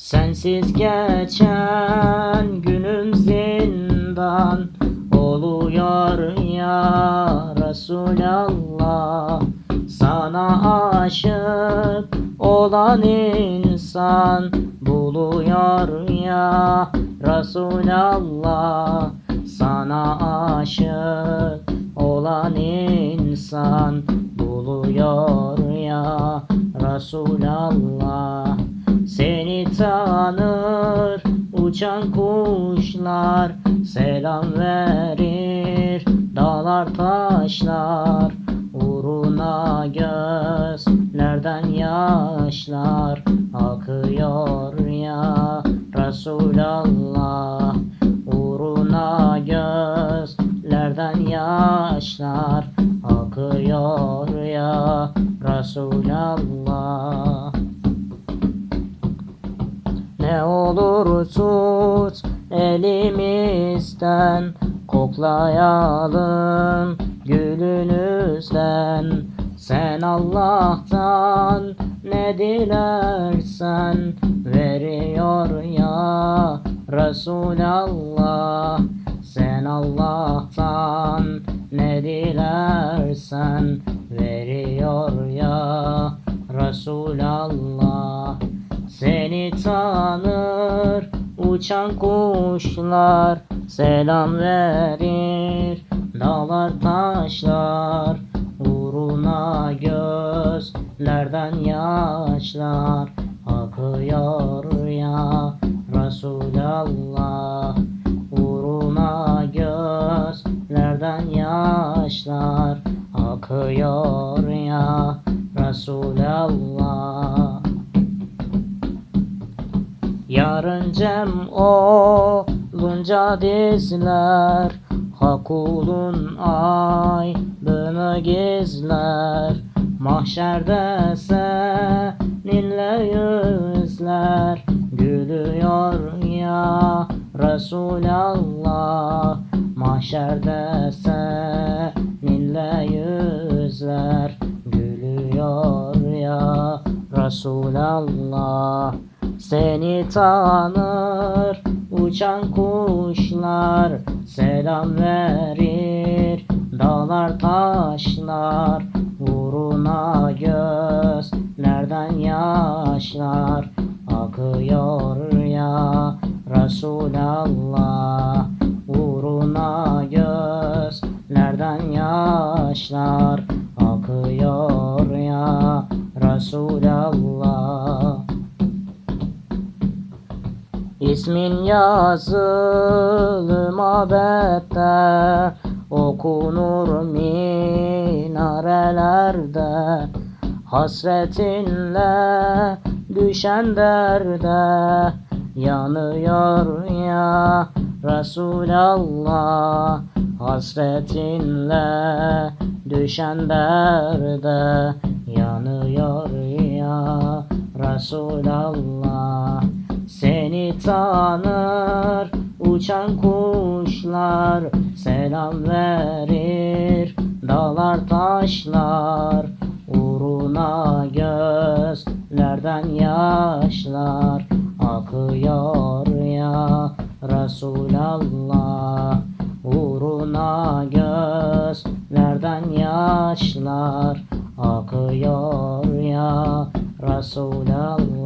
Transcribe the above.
Sensiz geçen günüm zindan oluyor ya Resulallah. Sana aşık olan insan buluyor ya Resulallah. Sana aşık olan insan buluyor ya Resulallah tanır uçan kuşlar Selam verir dağlar taşlar Uğruna gözlerden yaşlar Akıyor ya Resulallah. Uğruna gözlerden yaşlar Akıyor ya Resulallah ne olur tut elimizden Koklayalım gülünüzden. Sen Allah'tan ne dilersen Veriyor ya Resulallah. Sen Allah'tan ne dilersen Veriyor ya Resulallah seni tanır uçan kuşlar Selam verir dağlar taşlar Uğruna gözlerden yaşlar Akıyor ya Resulallah Uğruna gözlerden yaşlar Akıyor ya Resulallah Yarın cem olunca dizler Hak kulun aydını gizler. Mahşerde seninle yüzler Gülüyor ya Resulallah. Mahşerde seninle yüzler Gülüyor ya Resulallah seni tanır uçan kuşlar Selam verir dağlar taşlar. Uğruna gözlerden yaşlar Akıyor ya Resulallah. Uğruna gözlerden yaşlar Akıyor ya Resulallah İsmin yazılı mabette Okunur minarelerde. Hasretinle düşen derde Yanıyor ya Resulallah. Hasretinle düşen derde Yanıyor ya Resulallah seni tanır uçan kuşlar Selam verir. Dağlar taşlar Uğruna gözlerden yaşlar. Akıyor ya Resulallah Uğruna gözlerden yaşlar. Akıyor ya Resulallah